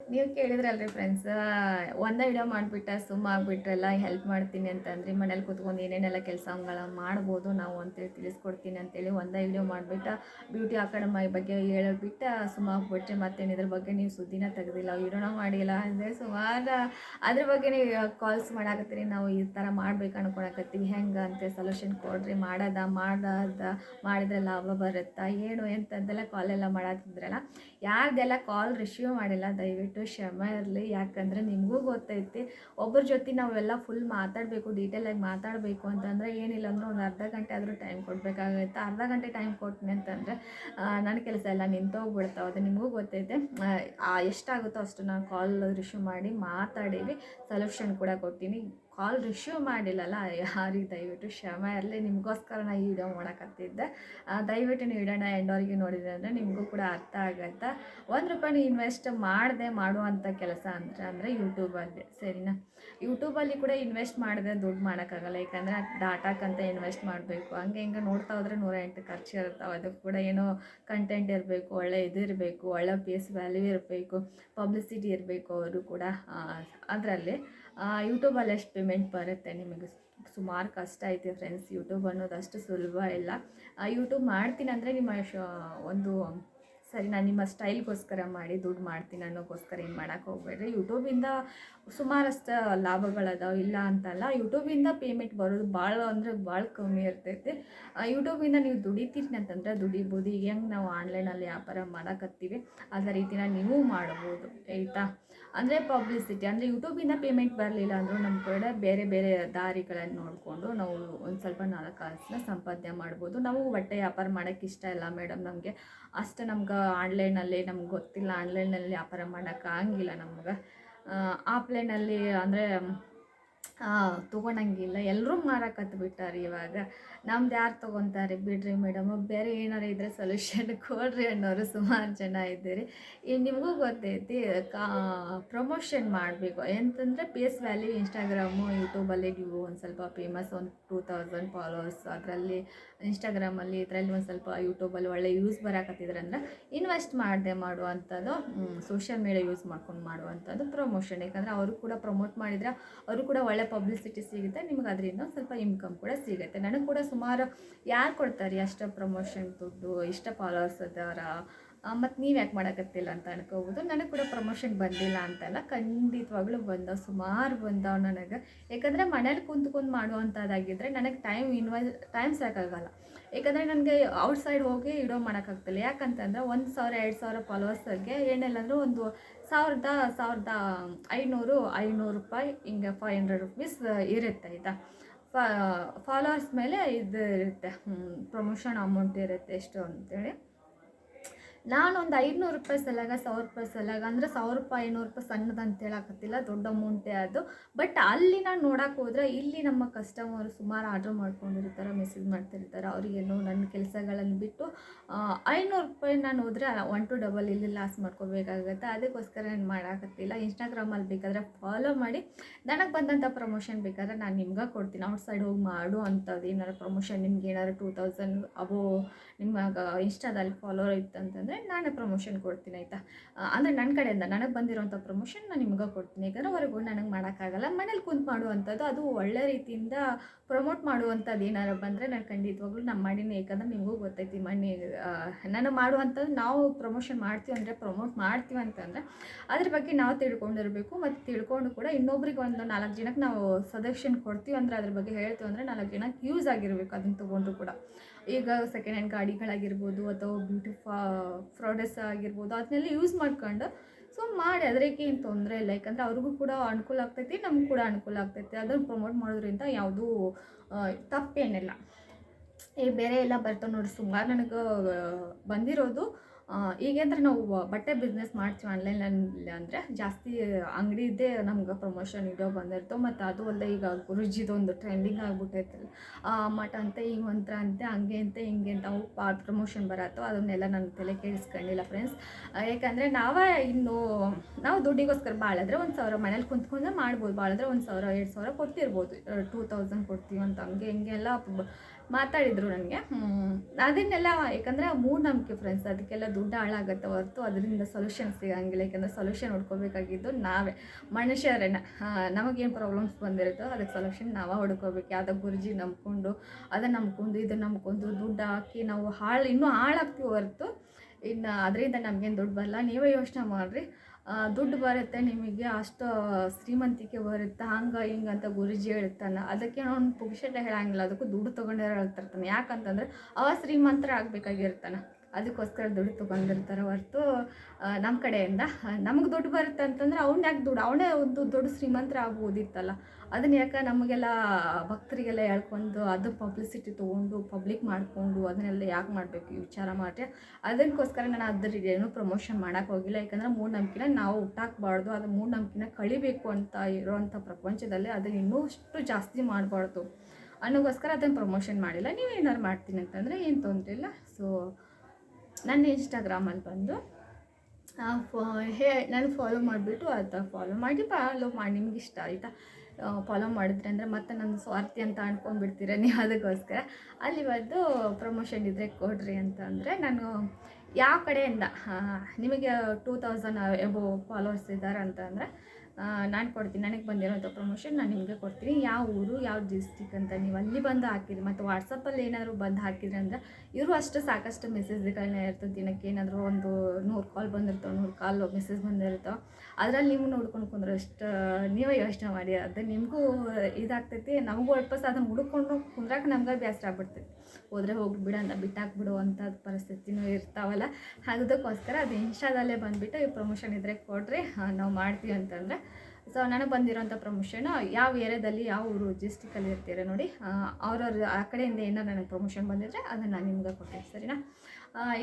ನೀವು ಕೇಳಿದ್ರಲ್ರಿ ಫ್ರೆಂಡ್ಸ್ ಒಂದೇ ವಿಡಿಯೋ ಮಾಡಿಬಿಟ್ಟ ಸುಮ್ಮ ಆಗ್ಬಿಟ್ರೆಲ್ಲ ಹೆಲ್ಪ್ ಮಾಡ್ತೀನಿ ಅಂತಂದ್ರೆ, ಮನೇಲಿ ಕೂತ್ಕೊಂಡು ಏನೇನೆಲ್ಲ ಕೆಲಸಗಳ ಮಾಡ್ಬೋದು ನಾವು ಅಂತೇಳಿ ತಿಳಿಸ್ಕೊಡ್ತೀನಿ ಅಂತೇಳಿ ಒಂದೇ ವಿಡಿಯೋ ಮಾಡಿಬಿಟ್ಟ ಬ್ಯೂಟಿ ಅಕಾಡೆಮಿ ಬಗ್ಗೆ ಹೇಳಿಬಿಟ್ಟ ಸುಮ್ಮ ಆಗ್ಬಿಟ್ರೆ ಮತ್ತೇನು ಇದ್ರ ಬಗ್ಗೆ ನೀವು ಸುದ್ದಿನ ತೆಗೆದಿಲ್ಲ, ವಿಡಿಯೋನ ಮಾಡಿಲ್ಲ ಅಂದರೆ ಸುಮಾರು ಅದ್ರ ಬಗ್ಗೆ ನೀವು ಕಾಲ್ಸ್ ಮಾಡಾಕತ್ತೀರಿ, ನಾವು ಈ ಥರ ಮಾಡ್ಬೇಕು ಅನ್ಕೊಳಕತ್ತೀವಿ, ಹೆಂಗೆ ಅಂತ ಸೊಲ್ಯೂಷನ್ ಕೊಡ್ರಿ, ಮಾಡೋದ, ಮಾಡದ, ಮಾಡಿದ್ರೆ ಲಾಭ ಬರುತ್ತಾ, ಏನು ಎಂಥದ್ದೆಲ್ಲ ಕಾಲೆಲ್ಲ ಮಾಡತ್ತಿದ್ರಲ್ಲ ಯಾರ್ದೆಲ್ಲ ಕಾಲ್ ರಿಸೀವ್ ಮಾಡಿಲ್ಲ, ದಯವಿಟ್ಟು ಕ್ಷಮ ಇರಲಿ. ಯಾಕಂದರೆ ನಿಮಗೂ ಗೊತ್ತೈತಿ. ಒಬ್ಬರ ಜೊತೆ ನಾವೆಲ್ಲ ಫುಲ್ ಮಾತಾಡಬೇಕು ಡೀಟೇಲಾಗಿ ಮಾತಾಡಬೇಕು ಅಂತಂದರೆ ಏನಿಲ್ಲ ಅಂದ್ರೆ ಒಂದು ಅರ್ಧ ಗಂಟೆ ಆದರೂ ಟೈಮ್ ಕೊಡಬೇಕಾಗುತ್ತೆ. ಅರ್ಧ ಗಂಟೆ ಟೈಮ್ ಕೊಟ್ಟಿನಿ ಅಂತಂದರೆ ನನ್ನ ಕೆಲಸ ಎಲ್ಲ ನಿಂತೋಗ್ಬಿಡ್ತಾವೆ. ಅದು ನಿಮಗೂ ಗೊತ್ತೈತೆ. ಎಷ್ಟಾಗುತ್ತೋ ಅಷ್ಟು ನಾನು ಕಾಲ್ ರಿಶೀವ್ ಮಾಡಿ ಮಾತಾಡೀವಿ. ಸೊಲ್ಯೂಷನ್ ಕೂಡ ಕೊಟ್ಟಿನಿ ಕಾಲ್ ರಿಸೀವ್ ಮಾಡಿಲ್ಲಲ್ಲ ಯಾರಿಗೆ ದಯವಿಟ್ಟು ಕ್ಷಮ ಇರಲಿ. ನಿಮಗೋಸ್ಕರ ನಾನು ಈ ವಿಡಿಯೋ ಮಾಡಕತ್ತಿದ್ದೆ. ದಯವಿಟ್ಟು ನೀವು ವಿಡಿಯೋನ ಎಂಡೋರಿಗೆ ನೋಡಿದ್ರೆ ಅಂದರೆ ನಿಮಗೂ ಕೂಡ ಅರ್ಥ ಆಗುತ್ತೆ. ಒಂದು ರೂಪಾಯಿ ಇನ್ವೆಸ್ಟ್ ಮಾಡದೆ ಮಾಡುವಂಥ ಕೆಲಸ ಅಂತ ಅಂದರೆ ಯೂಟ್ಯೂಬಲ್ಲಿ ಸರಿನಾ? ಯೂಟ್ಯೂಬಲ್ಲಿ ಕೂಡ ಇನ್ವೆಸ್ಟ್ ಮಾಡಿದೆ ದುಡ್ಡು ಮಾಡೋಕ್ಕಾಗಲ್ಲ. ಯಾಕಂದರೆ ಡಾಟಾಕ್ಕಂತ ಇನ್ವೆಸ್ಟ್ ಮಾಡಬೇಕು. ಹಂಗೆ ಹಿಂಗೆ ನೋಡ್ತಾ ಹೋದರೆ ನೂರ ಎಂಟು ಖರ್ಚು ಇರ್ತಾವೆ ಅದಕ್ಕೆ ಕೂಡ ಏನೋ ಕಂಟೆಂಟ್ ಇರಬೇಕು, ಒಳ್ಳೆ ಇದಿರಬೇಕು ಒಳ್ಳೆ ಪೇಸ್ ವ್ಯಾಲ್ಯೂ ಇರಬೇಕು ಪಬ್ಲಿಸಿಟಿ ಇರಬೇಕು ಅವರು ಕೂಡ ಅದರಲ್ಲಿ. ಯೂಟ್ಯೂಬಲ್ಲಿ ಎಷ್ಟು ಪೇಮೆಂಟ್ ಬರುತ್ತೆ ನಿಮಗೆ. ಸುಮಾರು ಕಷ್ಟ ಐತೆ ಫ್ರೆಂಡ್ಸ್ ಯೂಟ್ಯೂಬ್ ಅನ್ನೋದು ಅಷ್ಟು ಸುಲಭ ಇಲ್ಲ. ಯೂಟ್ಯೂಬ್ ಮಾಡ್ತೀನಿ ಅಂದರೆ ನಿಮ್ಮ ಒಂದು, ಸರಿ ನಾನು ನಿಮ್ಮ ಸ್ಟೈಲ್ಗೋಸ್ಕರ ಮಾಡಿ, ದುಡ್ಡು ಮಾಡ್ತೀನಿ ಅನ್ನೋಕ್ಕೋಸ್ಕರ ಏನು ಮಾಡೋಕೆ ಹೋಗ್ಬೇಡ್ರಿ. ಯೂಟ್ಯೂಬಿಂದ ಸುಮಾರಷ್ಟು ಲಾಭಗಳದಾವೆ, ಇಲ್ಲ ಅಂತಲ್ಲ ಯೂಟ್ಯೂಬಿಂದ ಪೇಮೆಂಟ್ ಬರೋದು ಭಾಳ ಅಂದರೆ ಭಾಳ ಕಮ್ಮಿ ಇರ್ತೈತೆ. ಯೂಟ್ಯೂಬಿಂದ ನೀವು ದುಡಿತೀರಿ ಅಂತಂದ್ರೆ ದುಡಿಬೋದು. ಈಗ ಹೆಂಗೆ ನಾವು ಆನ್ಲೈನಲ್ಲಿ ವ್ಯಾಪಾರ ಮಾಡಕತ್ತೀವಿ, ಅದೇ ರೀತಿನ ನೀವು ಮಾಡ್ಬೋದು, ಆಯಿತಾ? ಅಂದರೆ ಪಬ್ಲಿಸಿಟಿ ಅಂದರೆ ಯೂಟ್ಯೂಬಿಂದ ಪೇಮೆಂಟ್ ಬರಲಿಲ್ಲ ಅಂದರೂ ನಮ್ಮ ಕಡೆ ಬೇರೆ ಬೇರೆ ದಾರಿಗಳನ್ನು ನೋಡಿಕೊಂಡು ನಾವು ಒಂದು ಸ್ವಲ್ಪ ನಾಲ್ಕು ಕಾಸನ್ನ ಸಂಪಾದನೆ ಮಾಡ್ಬೋದು. ನಾವು ಬಟ್ಟೆ ವ್ಯಾಪಾರ ಮಾಡೋಕ್ಕೆ ಇಷ್ಟ ಇಲ್ಲ ಮೇಡಮ್ ನಮಗೆ. ಅಷ್ಟು ನಮ್ಗೆ ಆನ್ಲೈನಲ್ಲಿ ನಮ್ಗೆ ಗೊತ್ತಿಲ್ಲ ಆನ್ಲೈನಲ್ಲಿ ವ್ಯಾಪಾರ ಮಾಡೋಕ್ಕಾಗಿಲ್ಲ ನಮ್ಗೆ. ಆಫ್ಲೈನಲ್ಲಿ ಅಂದರೆ ತೊಗೊಳಂಗಿಲ್ಲ ಎಲ್ಲರೂ ಮಾರಕತ್ತು ಬಿಟ್ಟಾರೆ ಇವಾಗ. ನಮ್ದು ಯಾರು ತೊಗೊತಾರೆ ಬಿಡ್ರಿ ಮೇಡಮ್ ಬೇರೆ ಏನಾರು ಇದ್ರೆ ಸೊಲ್ಯೂಷನ್ ಕೊಡ್ರಿ ಅನ್ನೋರು ಸುಮಾರು ಜನ ಇದ್ದೀರಿ. ಈಗ ನಿಮಗೂ ಗೊತ್ತೈತಿ, ಕಾ ಪ್ರಮೋಷನ್ ಮಾಡಬೇಕು. ಎಂತಂದರೆ ಪೇಸ್ ವ್ಯಾಲ್ಯೂ ಇನ್ಸ್ಟಾಗ್ರಾಮು ಯೂಟ್ಯೂಬಲ್ಲಿ ನೀವು ಒಂದು ಸ್ವಲ್ಪ ಫೇಮಸ್ ಒಂದು ಟೂ ತೌಸಂಡ್ ಫಾಲೋವರ್ಸ್ ಅದರಲ್ಲಿ ಇನ್ಸ್ಟಾಗ್ರಾಮಲ್ಲಿ ಇದರಲ್ಲಿ ಒಂದು ಸ್ವಲ್ಪ ಯೂಟ್ಯೂಬಲ್ಲಿ ಒಳ್ಳೆ ಯೂಸ್ ಬರಕತ್ತಿದ್ರಂದ್ರೆ ಇನ್ವೆಸ್ಟ್ ಮಾಡದೆ ಮಾಡುವಂಥದ್ದು ಸೋಷಿಯಲ್ ಮೀಡಿಯಾ ಯೂಸ್ ಮಾಡ್ಕೊಂಡು ಮಾಡುವಂಥದ್ದು ಪ್ರಮೋಷನ್ ಯಾಕಂದರೆ ಅವರು ಕೂಡ ಪ್ರಮೋಟ್ ಮಾಡಿದರೆ ಅವರು ಕೂಡ ಒಳ್ಳೆ ಪಬ್ಲಿಸಿಟಿ ಸಿಗುತ್ತೆ, ನಿಮ್ಗೆ ಅದರಿಂದ ಸ್ವಲ್ಪ ಇನ್ಕಮ್ ಕೂಡ ಸಿಗುತ್ತೆ. ನನಗೆ ಕೂಡ ಸುಮಾರು ಯಾರು ಕೊಡ್ತಾರೆ ಅಷ್ಟು ಪ್ರಮೋಷನ್ ದುಡ್ಡು, ಇಷ್ಟ ಫಾಲೋವರ್ಸ್ ಅದಾರ? ಮತ್ತು ನೀವು ಯಾಕೆ ಮಾಡೋಕತ್ತಿಲ್ಲ ಅಂತ ಅನ್ಕೋಬೋದು. ನನಗೆ ಕೂಡ ಪ್ರಮೋಷನ್ ಬಂದಿಲ್ಲ ಅಂತಲ್ಲ, ಖಂಡಿತವಾಗ್ಲೂ ಬಂದ, ಸುಮಾರು ಬಂದವು ನನಗೆ. ಯಾಕಂದರೆ ಮನೇಲಿ ಕುಂತ್ಕೊಂಡು ಮಾಡುವಂಥದ್ದಾಗಿದ್ದರೆ ನನಗೆ ಟೈಮ್ ಇನ್ವೆಸ್ ಟೈಮ್ ಸಾಕಾಗಲ್ಲ. ಯಾಕಂದರೆ ನನಗೆ ಔಟ್ ಸೈಡ್ ಹೋಗಿ ಇಡೋ ಮಾಡೋಕ್ಕಾಗ್ತಿಲ್ಲ. ಯಾಕಂತಂದ್ರೆ ಒಂದು ಸಾವಿರ, ಎರಡು ಸಾವಿರ ಫಾಲೋವರ್ಸ್ಗೆ ಏನಿಲ್ಲ ಅಂದ್ರೆ ಒಂದು ಸಾವಿರದ ಸಾವಿರದ ಐನೂರು ಐನೂರು ರೂಪಾಯಿ ಹಿಂಗೆ ಫೈವ್ ಹಂಡ್ರೆಡ್ ರುಪೀಸ್ ಇರುತ್ತೆ, ಆಯಿತಾ? ಫಾಲೋವರ್ಸ್ ಮೇಲೆ ಇದು ಇರುತ್ತೆ ಪ್ರಮೋಷನ್ ಅಮೌಂಟ್ ಇರುತ್ತೆ ಎಷ್ಟು ಅಂತೇಳಿ. ನಾನೊಂದು ಐದುನೂರು ರೂಪಾಯಿ ಸಲಗ, ಸಾವಿರ ರೂಪಾಯಿ ಸಲಗ, ಅಂದರೆ ಸಾವಿರ ರೂಪಾಯಿ, ಐನೂರು ರೂಪಾಯಿ ಸಣ್ಣದು ಅಂತ ಹೇಳಕತ್ತಿಲ್ಲ, ದೊಡ್ಡ ಅಮೌಂಟೇ ಅದು. ಬಟ್ ಅಲ್ಲಿ ನಾನು ನೋಡೋಕೆ ಹೋದ್ರೆ ಇಲ್ಲಿ ನಮ್ಮ ಕಸ್ಟಮರ್ ಸುಮಾರು ಆರ್ಡ್ರ್ ಮಾಡ್ಕೊಂಡಿರ್ತಾರೆ ಮೆಸೇಜ್ ಮಾಡ್ತಿರ್ತಾರೆ, ಅವರಿಗೇನು ನನ್ನ ಕೆಲಸಗಳನ್ನು ಬಿಟ್ಟು ಐನೂರು ರೂಪಾಯಿ ನಾನು ಹೋದರೆ ಒನ್ ಟು ಡಬಲ್ ಇಲ್ಲಿ ಲಾಸ್ ಮಾಡ್ಕೋಬೇಕಾಗತ್ತೆ. ಅದಕ್ಕೋಸ್ಕರ ನಾನು ಮಾಡಾಕತ್ತಿಲ್ಲ. ಇನ್ಸ್ಟಾಗ್ರಾಮಲ್ಲಿ ಬೇಕಾದರೆ ಫಾಲೋ ಮಾಡಿ. ನನಗೆ ಬಂದಂಥ ಪ್ರಮೋಷನ್ ಬೇಕಾದ್ರೆ ನಾನು ನಿಮ್ಗೆ ಕೊಡ್ತೀನಿ. ಔಟ್ ಸೈಡ್ ಹೋಗಿ ಮಾಡು ಅಂಥದ್ದು ಏನಾರು ಪ್ರಮೋಷನ್ ನಿಮ್ಗೆ ಏನಾದ್ರು ಟೂ ತೌಸಂಡ್ ಅಬೋ ನಿಮಗೆ ಇನ್ಸ್ಟಾದಲ್ಲಿ ಫಾಲೋವರ್ ಇತ್ತಂತಂದರೆ ನಾನೇ ಪ್ರಮೋಷನ್ ಕೊಡ್ತೀನಿ ಆಯಿತಾ? ಅಂದರೆ ನನ್ನ ಕಡೆಯಿಂದ ನನಗೆ ಬಂದಿರೋಂಥ ಪ್ರಮೋಷನ್ ನಾನು ನಿಮಗೆ ಕೊಡ್ತೀನಿ. ಯಾಕಂದರೆ ಹೊರಗೆ ನನಗೆ ಮಾಡೋಕ್ಕಾಗಲ್ಲ. ಮನೇಲಿ ಕುಂತು ಮಾಡುವಂಥದ್ದು ಅದು ಒಳ್ಳೆ ರೀತಿಯಿಂದ ಪ್ರಮೋಟ್ ಮಾಡುವಂಥದ್ದು ಏನಾರು ಬಂದರೆ ನಾನು ಖಂಡಿತವಾಗ್ಲೂ ನಮ್ಮ ಮಾಡೀನಿ ಯಾಕಂದ್ರೆ ನಿಮಗೂ ಗೊತ್ತೈತಿ ಮಣ್ಣಿ ನಾನು ಮಾಡುವಂಥದ್ದು ನಾವು ಪ್ರಮೋಷನ್ ಮಾಡ್ತೀವಿ ಅಂದರೆ ಪ್ರಮೋಟ್ ಮಾಡ್ತೀವಿ ಅಂತಂದರೆ ಅದ್ರ ಬಗ್ಗೆ ನಾವು ತಿಳ್ಕೊಂಡಿರಬೇಕು. ಮತ್ತು ತಿಳ್ಕೊಂಡು ಕೂಡ ಇನ್ನೊಬ್ರಿಗೆ ಒಂದು ನಾಲ್ಕು ಜನಕ್ಕೆ ನಾವು ಸಜೆಷನ್ ಕೊಡ್ತೀವಿ ಅಂದರೆ ಅದ್ರ ಬಗ್ಗೆ ಹೇಳ್ತೀವಿ ಅಂದರೆ ನಾಲ್ಕು ಜನಕ್ಕೆ ಯೂಸ್ ಆಗಿರಬೇಕು ಅದನ್ನು ತೊಗೊಂಡ್ರು ಕೂಡ. ಈಗ ಸೆಕೆಂಡ್ ಹ್ಯಾಂಡ್ ಗಾಡಿಗಳಾಗಿರ್ಬೋದು ಅಥವಾ ಬ್ಯೂಟಿ ಫಾ ಪ್ರಾಡಕ್ಟ್ಸ್ ಆಗಿರ್ಬೋದು ಅದನ್ನೆಲ್ಲ ಯೂಸ್ ಮಾಡ್ಕೊಂಡು ಸೊ ಮಾಡಿ ಅದಕ್ಕೆ ಏನು ತೊಂದರೆ ಇಲ್ಲ. ಯಾಕಂದರೆ ಅವ್ರಿಗೂ ಕೂಡ ಅನುಕೂಲ ಆಗ್ತೈತಿ, ನಮಗೂ ಕೂಡ ಅನುಕೂಲ ಆಗ್ತೈತಿ. ಅದನ್ನು ಪ್ರಮೋಟ್ ಮಾಡೋದ್ರಿಂದ ಯಾವುದೂ ತಪ್ಪೇನಿಲ್ಲ. ಈ ಬೇರೆ ಎಲ್ಲ ಬರ್ತಾವೆ ನೋಡಿ ಸುಮಾರು ನನಗೆ ಬಂದಿರೋದು ಈಗಂದ್ರೆ ನಾವು ಬಟ್ಟೆ ಬಿಸ್ನೆಸ್ ಮಾಡ್ತೀವಿ ಆನ್ಲೈನಲ್ಲಿ ಅಂದರೆ ಜಾಸ್ತಿ ಅಂಗಡಿದೇ ನಮ್ಗೆ ಪ್ರಮೋಷನ್ ವಿಡಿಯೋ ಬಂದಿರ್ತವೆ ಮತ್ತು ಅದು ಅಲ್ಲದೆ ಈಗ ಗುರುಜಿದೊಂದು ಟ್ರೆಂಡಿಂಗ್ ಆಗಿಬಿಟ್ಟೈತಲ್ಲ, ಆ ಅಂತೆ, ಈ ಮಂತ್ರ ಅಂತೆ, ಹಂಗೆ ಅಂತ, ಹಿಂಗೆ ಅಂತ ಅವು ಪ್ರಮೋಷನ್ ಬರತ್ತೋ ಅದನ್ನೆಲ್ಲ ನಾನು ತಲೆ ಕೇಳಿಸ್ಕೊಂಡಿಲ್ಲ ಫ್ರೆಂಡ್ಸ್ ಯಾಕಂದರೆ ನಾವೇ ಇನ್ನು, ನಾವು ದುಡ್ಡಿಗೋಸ್ಕರ ಭಾಳಾದ್ರೆ ಒಂದು ಸಾವಿರ ಮನೇಲಿ ಕುಂತ್ಕೊಂಡೆ ಮಾಡ್ಬೋದು. ಭಾಳಾದ್ರೆ ಒಂದು ಸಾವಿರ, ಎರಡು ಸಾವಿರ ಕೊಡ್ತಿರ್ಬೋದು. ಟೂ ತೌಸಂಡ್ ಕೊಡ್ತೀವಿ ಅಂತ, ಹಂಗೆ ಹಿಂಗೆ ಎಲ್ಲ ಮಾತಾಡಿದರು ನನಗೆ. ಅದನ್ನೆಲ್ಲ ಯಾಕಂದರೆ ಮೂಢನಂಬಿಕೆ ಫ್ರೆಂಡ್ಸ್ ಅದಕ್ಕೆಲ್ಲ ದುಡ್ಡು ಹಾಳಾಗತ್ತೆ ಹೊರತು ಅದರಿಂದ ಸೊಲ್ಯೂಷನ್ ಸಿಗಂಗಿಲ್ಲ. ಯಾಕಂದ್ರೆ ಸೊಲ್ಯೂಷನ್ ಹುಡ್ಕೋಬೇಕಾಗಿದ್ದು ನಾವೇ. ಮನುಷ್ಯರೇ ನಮಗೇನು ಪ್ರಾಬ್ಲಮ್ಸ್ ಬಂದಿರುತ್ತೋ ಅದಕ್ಕೆ ಸೊಲ್ಯೂಷನ್ ನಾವೇ ಹುಡ್ಕೋಬೇಕು. ಯಾವುದೋ ಗುರುಜಿ ನಂಬ್ಕೊಂಡು ಅದ ನಂಬ್ಕೊಂಡು ಇದನ್ನು ನಂಬ್ಕೊಂಡು ದುಡ್ಡು ಹಾಕಿ ನಾವು ಹಾಳು, ಇನ್ನೂ ಹಾಳಾಗ್ತೀವಿ ಹೊರತು. ಇನ್ನು ಅದರಿಂದ ನಮಗೇನು ದುಡ್ಡು ಬರಲ್ಲ. ನೀವೇ ಯೋಚನೆ ಮಾಡಿರಿ. ದುಡ್ಡು ಬರುತ್ತೆ ನಿಮಗೆ, ಅಷ್ಟು ಶ್ರೀಮಂತಿಕೆ ಬರುತ್ತೆ, ಹಂಗೆ, ಹಿಂಗೆ ಅಂತ ಗುರುಜಿ ಹೇಳ್ತಾನೆ. ಅದಕ್ಕೆ ಅವ್ನು ಪುಕ್ಷಟ ಹೇಳಂಗಿಲ್ಲ, ಅದಕ್ಕೂ ದುಡ್ಡು ತೊಗೊಂಡಿರೋ ಹೇಳ್ತಿರ್ತಾನೆ ಯಾಕಂತಂದ್ರೆ ಅವ ಶ್ರೀಮಂತರ ಆಗಬೇಕಾಗಿರ್ತಾನೆ ಅದಕ್ಕೋಸ್ಕರ ದುಡ್ಡು ತೊಗೊಂಡಿರ್ತಾರೆ ಹೊರತು ನಮ್ಮ ಕಡೆಯಿಂದ. ನಮ್ಗೆ ದುಡ್ಡು ಬರುತ್ತೆ ಅಂತಂದ್ರೆ, ಅವ್ನು ಯಾಕೆ ದುಡ್ಡು, ಅವನೇ ಒಂದು ದೊಡ್ಡ ಶ್ರೀಮಂತರ ಆಗ್ಬೋದಿತ್ತಲ್ಲ ಅದನ್ನ ಯಾಕೆ ನಮಗೆಲ್ಲ ಭಕ್ತರಿಗೆಲ್ಲ ಹೇಳ್ಕೊಂಡು ಅದು ಪಬ್ಲಿಸಿಟಿ ತೊಗೊಂಡು ಪಬ್ಲಿಕ್ ಮಾಡಿಕೊಂಡು ಅದನ್ನೆಲ್ಲ ಯಾಕೆ ಮಾಡಬೇಕು ವಿಚಾರ ಮಾಡಿ ಅದಕ್ಕೋಸ್ಕರ ನಾನು ಅದ್ರಿಗೆ ಏನು ಪ್ರಮೋಷನ್ ಮಾಡೋಕ್ಕೆ ಹೋಗಿಲ್ಲ. ಯಾಕಂದರೆ ಮೂಢನಂಬಿಕೆನ ನಾವು ಹುಟ್ಟಾಕ್ಬಾರ್ದು ಅದು ಮೂಢನಂಬಿಕೆನ ಕಳಿಬೇಕು ಅಂತ ಇರೋವಂಥ ಪ್ರಪಂಚದಲ್ಲಿ ಅದನ್ನ ಇನ್ನೂ ಜಾಸ್ತಿ ಮಾಡಬಾರ್ದು. ಅನ್ನೋಗೋಸ್ಕರ ಅದನ್ನು ಪ್ರಮೋಷನ್ ಮಾಡಿಲ್ಲ. ನೀವು ಏನಾರು ಮಾಡ್ತೀನಿ ಅಂತಂದರೆ ಏನು ತೊಂದರೆ ಇಲ್ಲ. ಸೊ ನನ್ನ ಇನ್ಸ್ಟಾಗ್ರಾಮಲ್ಲಿ ಬಂದು ಹೇ, ನಾನು ಫಾಲೋ ಮಾಡಿಬಿಟ್ಟು ಅದು ಫಾಲೋ ಮಾಡಿ ಫಾಲೋ ಮಾಡಿ, ನಿಮ್ಗೆ ಇಷ್ಟ ಆಯಿತಾ? ಫಾಲೋ ಮಾಡಿದ್ರೆ ಅಂದರೆ ಮತ್ತೆ ನನ್ನ ಸ್ವಾರ್ಥಿ ಅಂತ ಅಂದ್ಕೊಂಡ್ಬಿಡ್ತೀರ ನೀವು ಅದಕ್ಕೋಸ್ಕರ? ಅಲ್ಲಿ ಬಂದು ಪ್ರಮೋಷನ್ ಇದ್ದರೆ ಕೊಡ್ರಿ ಅಂತ ಅಂದರೆ ನಾನು ಯಾವ ಕಡೆಯಿಂದ ನಿಮಗೆ ಟೂ ತೌಸಂಡ್ ಎಬೋ ಫಾಲೋವರ್ಸ್ ಇದ್ದಾರೆ ಅಂತ ಅಂದರೆ ನಾನು ಕೊಡ್ತೀನಿ. ನನಗೆ ಬಂದಿರೋಂಥ ಪ್ರಮೋಷನ್ ನಾನು ನಿಮಗೆ ಕೊಡ್ತೀನಿ. ಯಾವ ಊರು, ಯಾವ ಡಿಸ್ಟಿಕ್ ಅಂತ ನೀವು ಅಲ್ಲಿ ಬಂದು ಹಾಕಿದ್ರಿ ಮತ್ತು ವಾಟ್ಸಪ್ಪಲ್ಲಿ ಏನಾದರೂ ಬಂದು ಹಾಕಿದ್ರಿ ಅಂದರೆ ಇವರು ಅಷ್ಟು ಸಾಕಷ್ಟು ಮೆಸೇಜ್ಗಳನ್ನ ಇರ್ತದೆ ದಿನಕ್ಕೆ ಏನಾದರೂ ಒಂದು ನೂರು ಕಾಲ್ ಬಂದಿರ್ತಾವೆ, ನೂರು ಕಾಲ್ ಮೆಸೇಜ್ ಬಂದಿರ್ತಾವೆ. ಅದರಲ್ಲಿ ನೀವು ನೋಡ್ಕೊಂಡು ಕುಂದ್ರೆ ಅಷ್ಟು, ನೀವೇ ಯೋಚನೆ ಮಾಡಿ. ಅದು ನಿಮಗೂ ಇದಾಗ್ತೈತಿ. ನಮಗೂ ವಾಪಸ್ ಅದನ್ನು ಹುಡುಕೊಂಡು ಕುಂದ್ರಾಕ ನಮ್ಗೆ ಬೇಸರ ಆಗ್ಬಿಡ್ತೈತಿ. ಹೋದರೆ ಹೋಗಿ ಬಿಡೋಣ ಬಿಟ್ಟಾಕ್ಬಿಡು ಅಂಥ ಪರಿಸ್ಥಿತಿನೂ ಇರ್ತಾವಲ್ಲ. ಅದಕ್ಕೋಸ್ಕರ ಅದು ಇನ್ಸ್ಟಾದಲ್ಲೇ ಬಂದುಬಿಟ್ಟು ಈ ಪ್ರಮೋಷನ್ ಇದ್ದರೆ ಕೊಡ್ರಿ. ನಾವು ಮಾಡ್ತೀವಿ ಅಂತಂದರೆ. ಸೊ ನನಗೆ ಬಂದಿರೋಂಥ ಪ್ರಮೋಷನು ಯಾವ ಏರಿಯಾದಲ್ಲಿ, ಯಾವ ಊರು ಡಿಸ್ಟಿಕಲ್ಲಿ ಇರ್ತೀರ ನೋಡಿ. ಅವ್ರವ್ರ ಆ ಕಡೆಯಿಂದ ಏನೋ ನನಗೆ ಪ್ರಮೋಷನ್ ಬಂದಿದ್ರೆ ಅದನ್ನು ನಾನು ನಿಮ್ಗೆ ಕೊಡ್ತೀನಿ, ಸರಿನಾ?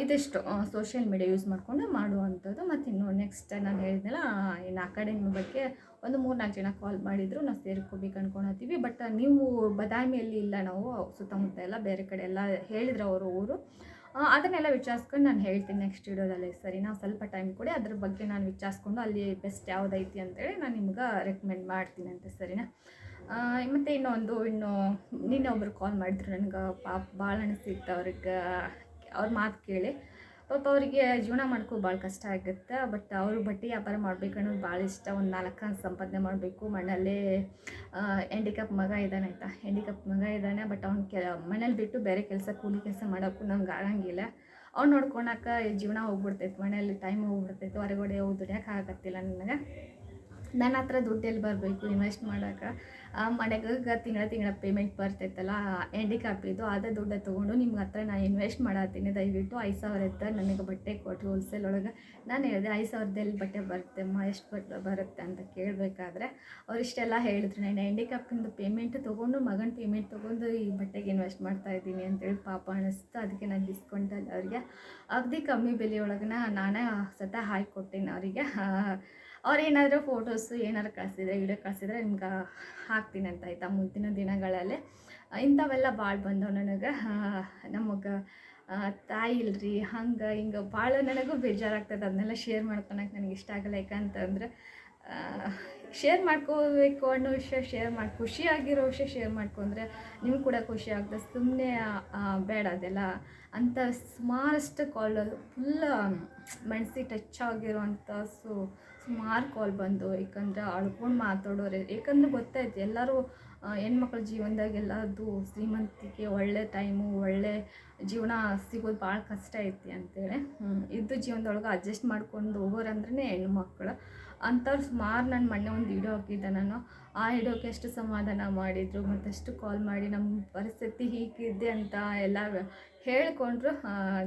ಇದಿಷ್ಟು ಸೋಷಿಯಲ್ ಮೀಡಿಯಾ ಯೂಸ್ ಮಾಡಿಕೊಂಡು ಮಾಡುವಂಥದ್ದು. ಮತ್ತು ಇನ್ನು ನೆಕ್ಸ್ಟ್ ನಾನು ಹೇಳಿದ್ನಲ್ಲ ಇನ್ನು ಅಕಾಡೆಮಿ ಬಗ್ಗೆ ಒಂದು ಮೂರು ನಾಲ್ಕು ಜನ ಕಾಲ್ ಮಾಡಿದ್ರು, ನಾವು ಸೇರ್ಕೋಬೇಕು ಅನ್ಕೊಳತ್ತೀವಿ ಬಟ್ ನೀವು ಬದಾಮಿಯಲ್ಲಿ ಇಲ್ಲ ನಾವು ಸುತ್ತಮುತ್ತ ಎಲ್ಲ ಬೇರೆ ಕಡೆ ಎಲ್ಲ ಹೇಳಿದ್ರು ಅವರು ಊರು. ಅದನ್ನೆಲ್ಲ ವಿಚಾರಿಸ್ಕೊಂಡು ನಾನು ಹೇಳ್ತೀನಿ ನೆಕ್ಸ್ಟ್ ವಿಡಿಯೋದಲ್ಲಿ. ಸರಿ, ನಾವು ಸ್ವಲ್ಪ ಟೈಮ್ ಕೊಡಿ, ಅದ್ರ ಬಗ್ಗೆ ನಾನು ವಿಚಾರಿಸ್ಕೊಂಡು ಅಲ್ಲಿ ಬೆಸ್ಟ್ ಯಾವುದೈತಿ ಅಂತೇಳಿ ನಾನು ನಿಮ್ಗೆ ರೆಕಮೆಂಡ್ ಮಾಡ್ತೀನಿ ಸರಿನಾ? ಮತ್ತು ಇನ್ನೊಂದು, ಇನ್ನು ನಿನ್ನೆ ಒಬ್ಬರು ಕಾಲ್ ಮಾಡಿದ್ರು, ನನಗೆ ಪಾಪ ಭಾಳ ಅನಿಸಿತ್ತು ಅವ್ರಿಗೆ. ಅವ್ರ ಮಾತು ಕೇಳಿ. ಪಾಪ ಅವರಿಗೆ ಜೀವನ ಮಾಡ್ಕೋ ಭಾಳ ಕಷ್ಟ ಆಗುತ್ತೆ ಬಟ್ ಅವರು ಬಟ್ಟೆ ವ್ಯಾಪಾರ ಮಾಡಬೇಕು ಅನ್ನೋದು ಭಾಳ ಇಷ್ಟ. ಒಂದು ನಾಲ್ಕು ಸಂಪಾದನೆ ಮಾಡಬೇಕು ಮಣ್ಣಲ್ಲೇ ಹ್ಯಾಂಡಿಕ್ಯಾಪ್ ಮಗ ಇದ್ದಾನೆ ಆಯಿತಾ? ಹ್ಯಾಂಡಿಕ್ಯಾಪ್ ಮಗ ಇದ್ದಾನೆ ಬಟ್ ಅವ್ನು ಕೆ, ಮನೇಲಿ ಬಿಟ್ಟು ಬೇರೆ ಕೆಲಸ, ಕೂಲಿ ಕೆಲಸ ಮಾಡೋಕ್ಕೂ ನಮ್ಗೆ ಆಗಂಗಿಲ್ಲ. ಅವ್ನು ನೋಡ್ಕೊಳಕ್ಕೆ ಜೀವನ ಹೋಗ್ಬಿಡ್ತೈತೆ, ಮನೆಯಲ್ಲಿ ಟೈಮ್ ಹೋಗ್ಬಿಡ್ತೈತೆ, ಹೊರಗಡೆ ಹೋಗಿ ದುಡಿಯೋಕೆ ಆಗತ್ತಿಲ್ಲ ನನಗೆ. ನನ್ನ ಹತ್ರ ದುಡ್ಡು ಎಲ್ಲಿ ಬರಬೇಕು, ಇನ್ವೆಸ್ಟ್ ಮಾಡೋಕೆ? ಮನೆಗೆ ತಿಂಗಳ ತಿಂಗಳ ಪೇಮೆಂಟ್ ಬರ್ತೈತಲ್ಲ ಹ್ಯಾಂಡಿಕ್ಯಾಪಿದು ಅದೇ ದುಡ್ಡು ತೊಗೊಂಡು ನಿಮ್ಮ ಹತ್ರ ನಾನು ಇನ್ವೆಸ್ಟ್ ಮಾಡತ್ತೀನಿ. ದಯವಿಟ್ಟು ಐದು ಸಾವಿರ ಇತ್ತು ನನಗೆ ಬಟ್ಟೆ ಕೊಟ್ಟು ಹೋಲ್ಸೇಲ್ ಒಳಗೆ. ನಾನು ಹೇಳಿದೆ ಐದು ಸಾವಿರದಲ್ಲಿ ಬಟ್ಟೆ ಬರುತ್ತೆ, ಅಮ್ಮ, ಎಷ್ಟು ಬಟ್ಟೆ ಬರುತ್ತೆ ಅಂತ ಕೇಳಬೇಕಾದ್ರೆ ಅವರಿಷ್ಟೆಲ್ಲ ಹೇಳಿದ್ರು. ನಾನು ಹ್ಯಾಂಡಿಕ್ಯಾಪಿಂದು ಪೇಮೆಂಟ್ ತೊಗೊಂಡು, ಮಗನ ಪೇಮೆಂಟ್ ತೊಗೊಂಡು ಈ ಬಟ್ಟೆಗೆ ಇನ್ವೆಸ್ಟ್ ಮಾಡ್ತಾ ಇದ್ದೀನಿ ಅಂತೇಳಿ ಪಾಪ ಅನ್ನಿಸ್ತು ಅದಕ್ಕೆ ನಾನು ಡಿಸ್ಕೌಂಟಲ್ಲಿ ಅವ್ರಿಗೆ. ಅಗದಿ ಕಮ್ಮಿ ಬೆಲೆ ಬೆಲೆಯೊಳಗೆ ನಾನೇ ಸತ ಹಾಕಿ ಕೊಟ್ಟೀನಿ ಅವರಿಗೆ. ಅವ್ರು ಏನಾದರೂ ಫೋಟೋಸು ಏನಾದ್ರು ಕಳಿಸಿದ್ರೆ ವಿಡಿಯೋ ಕಳಿಸಿದ್ರೆ ನಿಮ್ಗೆ ಹಾಕ್ತೀನಿ ಅಂತ ಆಯಿತಾ ಮುಂದಿನ ದಿನಗಳಲ್ಲಿ. ಇಂಥವೆಲ್ಲ ಭಾಳ ಬಂದವು ನನಗೆ. ನಮಗೆ ತಾಯಿ ಇಲ್ರಿ, ಹಂಗೆ ಹಿಂಗೆ ಭಾಳ ನನಗೂ ಬೇಜಾರಾಗ್ತದೆ. ಅದನ್ನೆಲ್ಲ ಶೇರ್ ಮಾಡ್ಕೊಳಕ್ಕೆ ನನಗೆ ಇಷ್ಟ ಆಗಲ್ಲ ಯಾಕಂತಂದ್ರೆ ಶೇರ್ ಮಾಡ್ಕೋಬೇಕು ಅನ್ನೋ ವಿಷಯ ಶೇರ್ ಮಾಡಿ ಖುಷಿಯಾಗಿರೋ ವಿಷಯ ಶೇರ್ ಮಾಡ್ಕೊಂಡ್ರೆ ನಿಮ್ಗೆ ಕೂಡ ಖುಷಿ ಆಗ್ತದೆ. ಸುಮ್ಮನೆ ಬೇಡ ಅದೆಲ್ಲ. ಅಂಥ ಸುಮಾರಷ್ಟು ಕಾಲ್ ಫುಲ್ ಮನಸ್ಸಿಗೆ ಟಚ್ ಆಗಿರೋವಂಥ ಸು ಸುಮಾರು ಕಾಲ್ ಬಂದು, ಏಕೆಂದ್ರೆ ಅಳ್ಕೊಂಡು ಮಾತಾಡೋರೆ. ಏಕೆಂದ್ರೆ ಗೊತ್ತಾಯ್ತು ಎಲ್ಲರೂ ಹೆಣ್ಮಕ್ಳ ಜೀವನದಾಗ ಎಲ್ಲದು ಶ್ರೀಮಂತಿಕೆ, ಒಳ್ಳೆ ಟೈಮು ಒಳ್ಳೆ ಜೀವನ ಸಿಗೋದು ಭಾಳ ಕಷ್ಟ ಐತಿ ಅಂತೇಳಿ. ಇದ್ದು ಜೀವನದೊಳಗೆ ಅಡ್ಜಸ್ಟ್ ಮಾಡ್ಕೊಂಡು ಹೋಗೋರಂದ್ರೆ ಹೆಣ್ಮಕ್ಳು. ಅಂಥವ್ರು ಸುಮಾರು ನಾನು ಮೊನ್ನೆ ಒಂದು ವಿಡಿಯೋ ಹಾಕಿದ್ದೆ ನಾನು. ಆ ವಿಡಿಯೋಕ್ಕೆ ಎಷ್ಟು ಸಮಾಧಾನ ಮಾಡಿದರು, ಮತ್ತಷ್ಟು ಕಾಲ್ ಮಾಡಿ ನಮ್ಮ ಪರಿಸ್ಥಿತಿ ಹೀಗಿದೆ ಅಂತ ಎಲ್ಲ ಹೇಳಿಕೊಂಡ್ರು.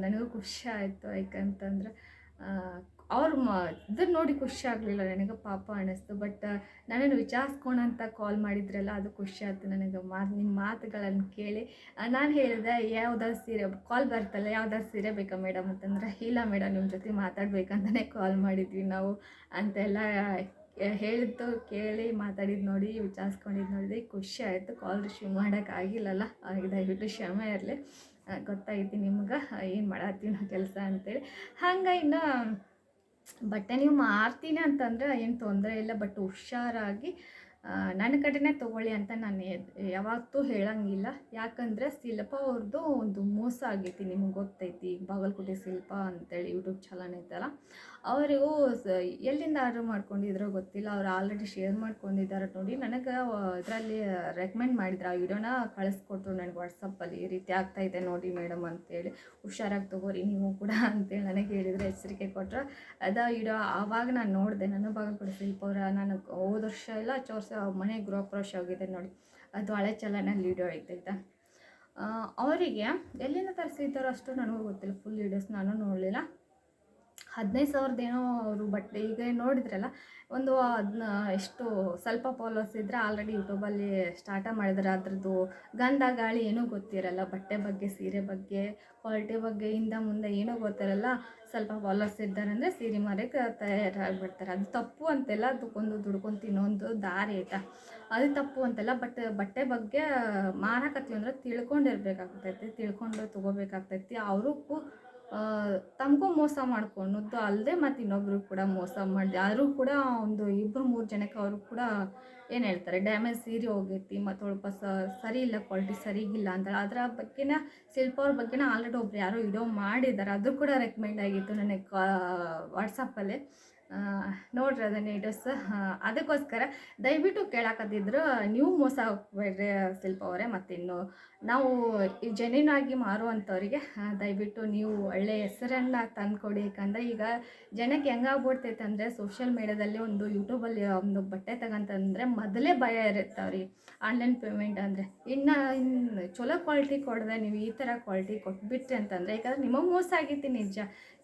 ನನಗೂ ಖುಷಿ ಆಯಿತು, ಯಾಕಂತಂದ್ರೆ ಅವ್ರು ಮ ಇದನ್ನ ನೋಡಿ ಖುಷಿ ಆಗಲಿಲ್ಲ ನನಗೆ ಪಾಪ ಅನ್ನಿಸ್ತು ಬಟ್ ನಾನೇನು ವಿಚಾರಿಸ್ಕೊಂಡು ಅಂತ ಕಾಲ್ ಮಾಡಿದ್ರಲ್ಲ, ಅದು ಖುಷಿ ಆಯ್ತು ನನಗೆ ಮಾತು ನಿಮ್ಮ ಮಾತುಗಳನ್ನು ಕೇಳಿ. ನಾನು ಹೇಳಿದೆ ಯಾವ್ದಾದ್ರು ಸೀರೆ ಕಾಲ್ ಬರ್ತಲ್ಲ ಯಾವ್ದಾದ್ರು ಸೀರೆ ಬೇಕಾ ಮೇಡಮ್ ಅಂತಂದ್ರೆ ಇಲ್ಲ ಮೇಡಮ್ ನಿಮ್ಮ ಜೊತೆ ಮಾತಾಡ್ಬೇಕಂತಲೇ ಕಾಲ್ ಮಾಡಿದ್ವಿ ನಾವು. ಅಂತೆಲ್ಲ ಹೇಳಿದ್ದು ಕೇಳಿ ಮಾತಾಡಿದ್ದು ನೋಡಿ ವಿಚಾರಿಸ್ಕೊಂಡಿದ್ದು ನೋಡಿದೆ ಖುಷಿ ಆಯಿತು. ಕಾಲ್ ರಿಸೀವ್ ಮಾಡೋಕ್ಕಾಗಿಲ್ಲಲ್ಲ ದಯವಿಟ್ಟು ಕ್ಷಮೆ ಇರಲಿ. ಗೊತ್ತಾಗೈತಿ ನಿಮ್ಗೆ ಏನು ಮಾಡತ್ತೀವಿ ಕೆಲಸ ಅಂತೇಳಿ. ಹಂಗೆ ಇನ್ನು ಬಟ್ಟೆ ನೀವು ಮಾರ್ತೀನಿ ಅಂತಂದರೆ ಏನು ತೊಂದರೆ ಇಲ್ಲ, ಬಟ್ ಹುಷಾರಾಗಿ ನನ್ನ ಕಡೆನೇ ತೊಗೊಳ್ಳಿ ಅಂತ ನಾನು ಯಾವತ್ತೂ ಹೇಳಂಗಿಲ್ಲ. ಯಾಕಂದರೆ ಶಿಲ್ಪ ಅವ್ರದ್ದು ಒಂದು ಮೋಸ ಆಗೈತಿ, ನಿಮ್ಗೆ ಗೊತ್ತೈತಿ, ಬಾಗಲಕೋಟೆ ಶಿಲ್ಪ ಅಂತೇಳಿ ಯೂಟ್ಯೂಬ್ ಚಾನಲ್ ಐತಲ್ಲ ಅವರಿಗೂ ಎಲ್ಲಿಂದ ಆರ್ಡ್ರ್ ಮಾಡ್ಕೊಂಡಿದ್ರೋ ಗೊತ್ತಿಲ್ಲ. ಅವ್ರು ಆಲ್ರೆಡಿ ಶೇರ್ ಮಾಡ್ಕೊಂಡಿದ್ದಾರೆ ನೋಡಿ. ನನಗೆ ಇದರಲ್ಲಿ ರೆಕಮೆಂಡ್ ಮಾಡಿದ್ರು. ಆ ವಿಡಿಯೋನ ಕಳಿಸ್ಕೊಟ್ರು ನನಗೆ ವಾಟ್ಸಪ್ಪಲ್ಲಿ. ಈ ರೀತಿ ಆಗ್ತಾಯಿದೆ ನೋಡಿ ಮೇಡಮ್ ಅಂತೇಳಿ. ಹುಷಾರಾಗಿ ತೊಗೋರಿ ನೀವು ಕೂಡ ಅಂತೇಳಿ ನನಗೆ ಹೇಳಿದ್ರೆ. ಎಚ್ಚರಿಕೆ ಕೊಟ್ಟರು ಅದು ವಿಡಿಯೋ ಆವಾಗ ನಾನು ನೋಡಿದೆ. ನನ್ನ ಬಾಗಲಕೋಟೆ ಶಿಲ್ಪ ಅವರ ನಾನು ಹೋದ ವರ್ಷ ಇಲ್ಲ ಚೋರ್ಸ ಮನೆ ಗೃಹ ಪ್ರವೇಶ ಹೋಗಿದೆ ನೋಡಿ. ಅದು ಹಳೆ ಚಲನಲ್ಲಿ ವಿಡಿಯೋ ಆ, ಅವರಿಗೆ ಎಲ್ಲಿಂದ ತರಿಸಿದ್ದಾರೋ ಅಷ್ಟು ನನಗೂ ಗೊತ್ತಿಲ್ಲ. ಫುಲ್ ವೀಡಿಯೋಸ್ ನಾನು ನೋಡಲಿಲ್ಲ. ಹದಿನೈದು ಸಾವಿರದ ಏನೋ ಅವರು ಬಟ್ಟೆ ಈಗ ನೋಡಿದ್ರಲ್ಲ, ಒಂದು ಅದನ್ನ ಎಷ್ಟು ಸ್ವಲ್ಪ ಫಾಲೋವರ್ಸ್ ಇದ್ದರೆ ಆಲ್ರೆಡಿ ಯೂಟ್ಯೂಬಲ್ಲಿ ಸ್ಟಾರ್ಟ ಮಾಡಿದ್ರೆ. ಅದ್ರದ್ದು ಗಂಧ ಗಾಳಿ ಏನೂ ಗೊತ್ತಿರಲ್ಲ, ಬಟ್ಟೆ ಬಗ್ಗೆ, ಸೀರೆ ಬಗ್ಗೆ ಕ್ವಾಲಿಟಿ ಬಗ್ಗೆ, ಇಂದ ಮುಂದೆ ಏನೂ ಗೊತ್ತಿರಲ್ಲ. ಸ್ವಲ್ಪ ಫಾಲೋವರ್ಸ್ ಇದ್ದಾರೆ ಅಂದರೆ ಸೀರೆ ಮಾರಕ್ಕೆ ತಯಾರಾಗ್ಬಿಡ್ತಾರೆ. ಅದು ತಪ್ಪು ಅಂತೆಲ್ಲ ಅದಕ್ಕೊಂದು ದುಡ್ಕೊಂಡು ತಿನ್ನೋದು ದಾರಿ ಆಯಿತಾ? ಅದು ತಪ್ಪು ಅಂತೆಲ್ಲ ಬಟ್ ಬಟ್ಟೆ ಬಗ್ಗೆ ಮಾರಕತ್ತೀವಿ ಅಂದ್ರೆ ತಿಳ್ಕೊಂಡಿರ್ಬೇಕಾಗ್ತೈತಿ, ತಿಳ್ಕೊಂಡು ತೊಗೋಬೇಕಾಗ್ತೈತಿ. ಅವ್ರಿಗೂ ತಮಗೂ ಮೋಸ ಮಾಡ್ಕೊಳೋದು ಅಲ್ಲದೆ ಮತ್ತು ಇನ್ನೊಬ್ರು ಕೂಡ ಮೋಸ ಮಾಡಿದೆ ಆದರೂ ಕೂಡ ಒಂದು ಇಬ್ಬರು ಮೂರು ಜನಕ್ಕೆ ಅವರು ಕೂಡ ಏನು ಹೇಳ್ತಾರೆ ಡ್ಯಾಮೇಜ್ ಸೀರೆ ಹೋಗೈತಿ ಮತ್ತು ಸ್ವಲ್ಪ ಸರಿ ಇಲ್ಲ ಕ್ವಾಲಿಟಿ ಸರಿಗಿಲ್ಲ ಅಂತ ಅದರ ಬಗ್ಗೆನ ಶಿಲ್ಪ ಅವ್ರ ಬಗ್ಗೆನ ಆಲ್ರೆಡಿ ಒಬ್ರು ಯಾರೋ ವಿಡಿಯೋ ಮಾಡಿದ್ದಾರೆ ಅದು ಕೂಡ ರೆಕಮೆಂಡ್ ಆಗಿತ್ತು ನನಗೆ ಕಾ ವಾಟ್ಸಪ್ಪಲ್ಲಿ ನೋಡ್ರಿ ಅದನ್ನ ವಿಡಿಯೋಸ್ ಅದಕ್ಕೋಸ್ಕರ ದಯವಿಟ್ಟು ಕೇಳಾಕತ್ತಿದ್ರು, ನೀವು ಮೋಸ ಹೋಗ್ಬೇಡ್ರಿ ಶಿಲ್ಪ ಅವರೇ, ಮತ್ತಿನ್ನು ನಾವು ಈ ಜೆನ್ಯೂನ್ ಆಗಿ ಮಾರುವಂಥವ್ರಿಗೆ ದಯವಿಟ್ಟು ನೀವು ಒಳ್ಳೆ ಹೆಸರನ್ನು ತಂದುಕೊಡಿ. ಯಾಕಂದರೆ ಈಗ ಜನಕ್ಕೆ ಹೆಂಗಾಗ್ಬಿಡ್ತೈತೆ ಅಂದರೆ ಸೋಷಿಯಲ್ ಮೀಡ್ಯಾದಲ್ಲಿ ಒಂದು ಯೂಟ್ಯೂಬಲ್ಲಿ ಒಂದು ಬಟ್ಟೆ ತಗೊಂತಂದರೆ ಮೊದಲೇ ಭಯ ಇರುತ್ತೆ ಅವ್ರಿಗೆ ಆನ್ಲೈನ್ ಪೇಮೆಂಟ್ ಅಂದರೆ ಇನ್ನು ಇನ್ನು ಚಲೋ ಕ್ವಾಲಿಟಿ ಕೊಡದೆ, ನೀವು ಈ ಥರ ಕ್ವಾಲಿಟಿ ಕೊಟ್ಬಿಟ್ರಿ ಅಂತಂದರೆ, ಯಾಕಂದರೆ ನಿಮಗೆ ಮೋಸ ಆಗೈತಿ ನಿಜ.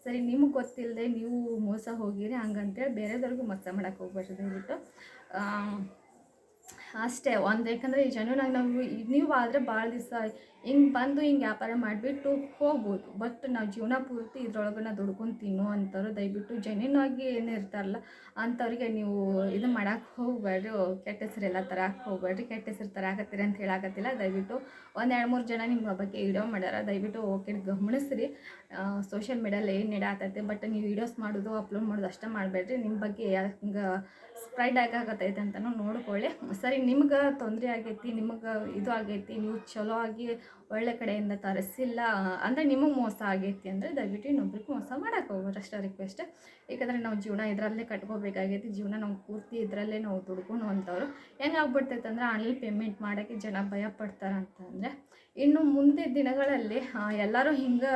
ಸರಿ, ನಿಮಗೆ ಗೊತ್ತಿಲ್ಲದೆ ನೀವು ಮೋಸ ಹೋಗಿರಿ, ಹಂಗಂತೇಳಿ ಬೇರೆದವ್ರಿಗೂ ಮೋಸ ಮಾಡೋಕ್ಕೆ ಹೋಗ್ಬಾರ್ದು ದಯವಿಟ್ಟು ಅಷ್ಟೇ, ಒಂದು ಯಾಕಂದರೆ ಈ ಜನನಾಗಿ ನಾವು ನೀವು ಆದರೆ ಭಾಳ ದಿವಸ ಹಿಂಗೆ ಬಂದು ಹಿಂಗೆ ವ್ಯಾಪಾರ ಮಾಡಿಬಿಟ್ಟು ಹೋಗ್ಬೋದು ಬಟ್ ನಾವು ಜೀವನ ಪೂರ್ತಿ ಇದ್ರೊಳಗನ ದುಡ್ಕೊಂಡು ತಿನ್ನೋ ಅಂಥವ್ರು ದಯವಿಟ್ಟು ಜೆನ್ಯೂನ್ ಏನು ಇರ್ತಾರಲ್ಲ ಅಂಥವ್ರಿಗೆ ನೀವು ಇದು ಮಾಡೋಕ್ಕೆ ಹೋಗ್ಬೇಡ್ರಿ ಕೆಟ್ಟ ಹೆಸರೆಲ್ಲ ತರಕ್ಕೆ ಹೋಗ್ಬೇಡ್ರಿ, ಕೆಟ್ಟ ಹೆಸರು ತರಾಕತ್ತೀರಿ ಅಂತ ಹೇಳಾಕತ್ತಿಲ್ಲ, ದಯವಿಟ್ಟು ಒಂದು ಎರಡು ಮೂರು ಜನ ನಿಮ್ಮ ಬಗ್ಗೆ ವಿಡಿಯೋ ಮಾಡ್ಯಾರ, ದಯವಿಟ್ಟು ಓಕೆ ಗಮನಿಸ್ರಿ ಸೋಷಿಯಲ್ ಮೀಡಿಯಲ್ಲಿ ಏನು ನಡಾತೈತೆ ಬಟ್ ನೀವು ವೀಡಿಯೋಸ್ ಮಾಡೋದು ಅಪ್ಲೋಡ್ ಮಾಡೋದು ಅಷ್ಟೇ ಮಾಡಬೇಡ್ರಿ ನಿಮ್ಮ ಬಗ್ಗೆ ಹಿಂಗೆ ಸ್ಪ್ರೈಡ್ ಆಗಾಕತ್ತೈತೆ ಅಂತಲೂ ನೋಡ್ಕೊಳ್ಳಿ. ಸರಿ, ನಿಮ್ಗೆ ತೊಂದರೆ ಆಗೈತಿ, ನಿಮಗೆ ಇದು ಆಗೈತಿ, ನೀವು ಚಲೋ ಆಗಿ ಒಳ್ಳೆ ಕಡೆಯಿಂದ ತರಿಸಿಲ್ಲ ಅಂದರೆ ನಿಮಗೆ ಮೋಸ ಆಗೈತಿ ಅಂದರೆ ದಯವಿಟ್ಟು ಇನ್ನೊಬ್ರಿಗೆ ಮೋಸ ಮಾಡೋಕೆ ಹೋಗ್ಬೋದು ಅಷ್ಟೇ ರಿಕ್ವೆಸ್ಟ್ ಏಕೆಂದರೆ ನಾವು ಜೀವನ ಇದರಲ್ಲೇ ಕಟ್ಕೋಬೇಕಾಗೈತಿ, ಜೀವನ ನಾವು ಪೂರ್ತಿ ಇದರಲ್ಲೇ ನಾವು ದುಡ್ಕೊಂಡು ಅಂಥವ್ರು ಹೆಂಗೆ ಆಗ್ಬಿಡ್ತೈತೆ ಅಂದರೆ ಆನ್ಲೈನ್ ಪೇಮೆಂಟ್ ಮಾಡೋಕ್ಕೆ ಜನ ಭಯ ಪಡ್ತಾರೆ ಅಂತಂದರೆ ಇನ್ನು ಮುಂದೆ ದಿನಗಳಲ್ಲಿ ಎಲ್ಲರೂ ಹಿಂಗೆ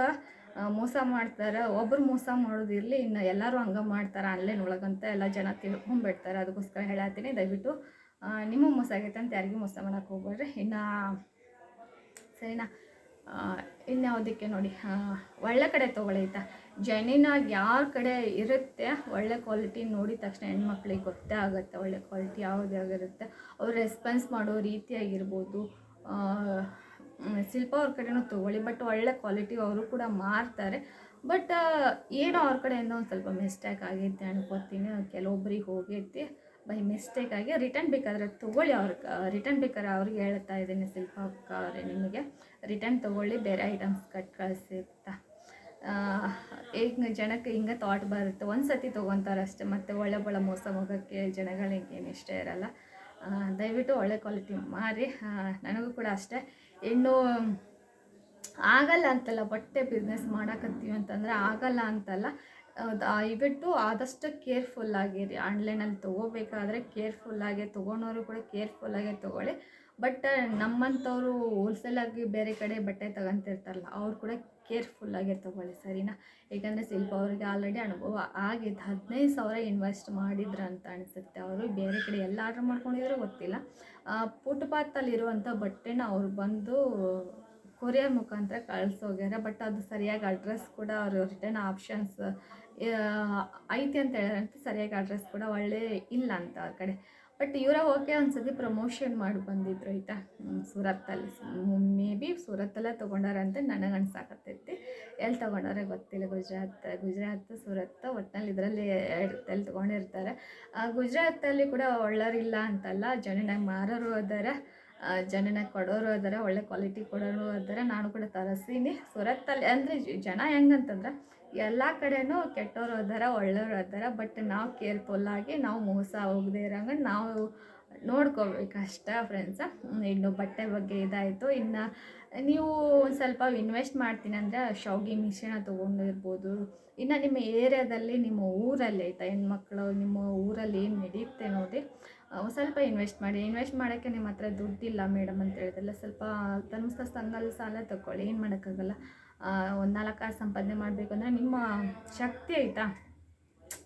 ಮೋಸ ಮಾಡ್ತಾರೆ, ಒಬ್ರು ಮೋಸ ಮಾಡೋದಿರಲಿ ಇನ್ನು ಎಲ್ಲರೂ ಹಂಗೆ ಮಾಡ್ತಾರೆ ಆನ್ಲೈನ್ ಒಳಗಂತ ಎಲ್ಲ ಜನ ತಿಳ್ಕೊಂಬಿಡ್ತಾರೆ. ಅದಕ್ಕೋಸ್ಕರ ಹೇಳತ್ತೀನಿ, ದಯವಿಟ್ಟು ನಿಮಗೆ ಮೋಸ ಆಗೈತೆ ಅಂತ ಯಾರಿಗೂ ಮೋಸ ಮಾಡೋಕೆ ಹೋಗ್ಬೇಡ್ರಿ. ಇನ್ನು, ಸರಿನಾ? ಇನ್ಯಾವುದಕ್ಕೆ ನೋಡಿ ಒಳ್ಳೆ ಕಡೆ ತೊಗೊಳ್ಳಿ ಆಯ್ತಾ? ಜೆನ್ಯೂನಾಗಿ ಯಾರ ಕಡೆ ಇರುತ್ತೆ, ಒಳ್ಳೆ ಕ್ವಾಲಿಟಿ ನೋಡಿದ ತಕ್ಷಣ ಹೆಣ್ಮಕ್ಳಿಗೆ ಗೊತ್ತೇ ಆಗುತ್ತೆ, ಒಳ್ಳೆ ಕ್ವಾಲಿಟಿ ಯಾವ್ದು ಯಾವ್ದಿರುತ್ತೆ ಅವ್ರು ರೆಸ್ಪಾನ್ಸ್ ಮಾಡೋ ರೀತಿಯಾಗಿರ್ಬೋದು ಶಿಲ್ಪ ಅವ್ರ ಕಡೆನೂ ತೊಗೊಳ್ಳಿ. ಬಟ್ ಒಳ್ಳೆ ಕ್ವಾಲಿಟಿ ಅವರು ಕೂಡ ಮಾರ್ತಾರೆ. ಬಟ್ ಏನೋ ಅವ್ರ ಕಡೆಯಿಂದ ಒಂದು ಸ್ವಲ್ಪ ಮಿಸ್ಟೇಕ್ ಆಗೈತೆ ಅನ್ಕೋತೀನಿ. ಕೆಲವೊಬ್ಬರಿಗೆ ಹೋಗೈತಿ. ಬೈ ಮಿಸ್ಟೇಕ್ ಆಗಿ ರಿಟರ್ನ್ ಬೇಕಾದ್ರೆ ತೊಗೊಳ್ಳಿ ಅವ್ರ ರಿಟರ್ನ್ ಬೇಕಾದ್ರೆ ಅವ್ರಿಗೆ ಹೇಳ್ತಾ ಇದ್ದೀನಿ ಶಿಲ್ಪ ಅಕ್ಕ ಅವರೇ ನಿಮಗೆ. ರಿಟರ್ನ್ ತೊಗೊಳ್ಳಿ ಬೇರೆ ಐಟಮ್ಸ್ ಕಟ್ ಕಳಿಸಿ ಅಂತ. ಆ, ಈಗ ಜನಕ್ಕೆ ಹಿಂಗೆ ಥಾಟ್ ಬರುತ್ತೆ. ಒಂದು ಸತಿ ತೊಗೊತಾರೆ ಅಷ್ಟೇ ಮತ್ತು ಒಳ್ಳೆ ಒಳ್ಳೆ ಮೋಸ ಹೋಗೋಕ್ಕೆ ಜನಗಳಿಗೆ ಏನು ಇಷ್ಟ ಇರಲ್ಲ. ದಯವಿಟ್ಟು ಒಳ್ಳೆ ಕ್ವಾಲಿಟಿ ಮಾರಿ. ನನಗೂ ಕೂಡ ಅಷ್ಟೇ. ಇನ್ನು, ಆಗಲ್ಲ ಅಂತಲ್ಲ, ಬಟ್ಟೆ ಬಿಸ್ನೆಸ್ ಮಾಡಕತ್ತೀವಿ ಅಂತಂದರೆ ಆಗಲ್ಲ ಅಂತಲ್ಲ. ದಯವಿಟ್ಟು ಆದಷ್ಟು ಕೇರ್ಫುಲ್ ಆಗಿರಿ. ಆನ್ಲೈನಲ್ಲಿ ತೊಗೋಬೇಕಾದ್ರೆ ಕೇರ್ಫುಲ್ಲಾಗೆ ತೊಗೊಳೋರು ಕೂಡ ಕೇರ್ಫುಲ್ಲಾಗೆ ತೊಗೊಳ್ಳಿ. ಬಟ್ ನಮ್ಮಂಥವ್ರು ಹೋಲ್ಸೇಲಾಗಿ ಬೇರೆ ಕಡೆ ಬಟ್ಟೆ ತಗೊಂತಿರ್ತಾರಲ್ಲ, ಅವ್ರು ಕೂಡ ಕೇರ್ಫುಲ್ಲಾಗಿ ತಗೊಳ್ಳಿ ಸರಿನಾ? ಏಕೆಂದರೆ ಶಿಲ್ಪ ಅವ್ರಿಗೆ ಆಲ್ರೆಡಿ ಅನುಭವ ಆಗಿದ್ದು ಹದಿನೈದು ಸಾವಿರ ಇನ್ವೆಸ್ಟ್ ಮಾಡಿದ್ರು ಅಂತ ಅನಿಸುತ್ತೆ ಅವರು. ಬೇರೆ ಕಡೆ ಎಲ್ಲ ಆರ್ಡ್ರ್ ಮಾಡ್ಕೊಂಡಿದ್ರು ಗೊತ್ತಿಲ್ಲ. ಫುಟ್ಪಾತಲ್ಲಿರುವಂಥ ಬಟ್ಟೆನ ಅವ್ರು ಬಂದು ಕೊರಿಯರ್ ಮುಖಾಂತರ ಕಳಿಸೋಗ್ಯಾರ ಬಟ್ ಅದು ಸರಿಯಾಗಿ ಅಡ್ರೆಸ್ ಕೂಡ ಅವರು ರಿಟರ್ನ್ ಆಪ್ಷನ್ಸ್ ಐತಿ ಅಂತ ಹೇಳಿದ್ರಂತೆ ಸರಿಯಾಗಿ ಅಡ್ರೆಸ್ ಕೂಡ ಒಳ್ಳೆ ಇಲ್ಲ ಅಂತ ಅವ್ರ ಕಡೆ. ಬಟ್ ಇವರ ಹೋಗಿ ಒಂದ್ಸತಿ ಪ್ರಮೋಷನ್ ಮಾಡಿ ಬಂದಿದ್ರು ಆಯ್ತಾ? ಸೂರತ್ತಲ್ಲಿ. ಮೇ ಬಿ ಸೂರತ್ತಲ್ಲೇ ತೊಗೊಂಡಾರ ಅಂತ ನನಗೆ ಅನ್ಸಾಕತ್ತೈತಿ ಎಲ್ಲಿ ತೊಗೊಂಡಾರೆ ಗೊತ್ತಿಲ್ಲ. ಗುಜರಾತ್ ಗುಜರಾತ್, ಸೂರತ್ ಒಟ್ಟಿನಲ್ಲಿ ಇದರಲ್ಲಿ ಎಲ್ಲಿ ತೊಗೊಂಡಿರ್ತಾರೆ. ಗುಜರಾತಲ್ಲಿ ಕೂಡ ಒಳ್ಳೋರಿಲ್ಲ ಅಂತಲ್ಲ ಜನನಾಗಿ ಮಾರೋರು ಅದಾರ. ಜನನ ಕೊಡೋರು ಅದಾರ, ಒಳ್ಳೆ ಕ್ವಾಲಿಟಿ ಕೊಡೋರು ಅದಾರ. ನಾನು ಕೂಡ ತರಿಸೀನಿ ಸೂರತ್ತಲ್ಲಿ ಅಂದರೆ ಜನ ಹೆಂಗಂತಂದ್ರೆ ಎಲ್ಲ ಕಡೆನೂ ಕೆಟ್ಟವ್ರು ಅದಾರ ಒಳ್ಳೆಯವ್ರು ಅದಾರ ಬಟ್ ನಾವು ಕೇರ್ಫುಲ್ಲಾಗಿ ನಾವು ಮೋಸ ಹೋಗದೆ ಇರೋಂಗ ನಾವು ನೋಡ್ಕೋಬೇಕು ಅಷ್ಟೇ ಫ್ರೆಂಡ್ಸ ಇನ್ನು ಬಟ್ಟೆ ಬಗ್ಗೆ ಇದಾಯಿತು. ಇನ್ನು ನೀವು ಒಂದು ಸ್ವಲ್ಪ ಇನ್ವೆಸ್ಟ್ ಮಾಡ್ತೀನಿ ಅಂದರೆ ಶಾವ್ಗೆ ಮಿಶ್ರಣ ತೊಗೊಂಡಿರ್ಬೋದು. ಇನ್ನು ನಿಮ್ಮ ಏರಿಯಾದಲ್ಲಿ ನಿಮ್ಮ ಊರಲ್ಲಿ ಆಯಿತಾ ಹೆಣ್ಮಕ್ಳು ನಿಮ್ಮ ಊರಲ್ಲಿ ಏನು ನಡೆಯುತ್ತೆ ನೋಡಿ ಸ್ವಲ್ಪ ಇನ್ವೆಸ್ಟ್ ಮಾಡಿ. ಇನ್ವೆಸ್ಟ್ ಮಾಡೋಕ್ಕೆ ನಿಮ್ಮ ಹತ್ರ ದುಡ್ಡಿಲ್ಲ ಮೇಡಮ್ ಅಂತ ಹೇಳಿದ್ರಲ್ಲ, ಸ್ವಲ್ಪ ಧರ್ಮಸ್ಥಳ ಸಂಘದಲ್ಲಿ ಸಾಲ ತಗೊಳ್ಳಿ ಏನು ಮಾಡೋಕ್ಕಾಗಲ್ಲ? ಒಂದು ನಾಲ್ಕು ಕಾಸು ಸಂಪಾದನೆ ಮಾಡಬೇಕು ಅಂದರೆ ನಿಮ್ಮ ಶಕ್ತಿ ಆಯಿತಾ?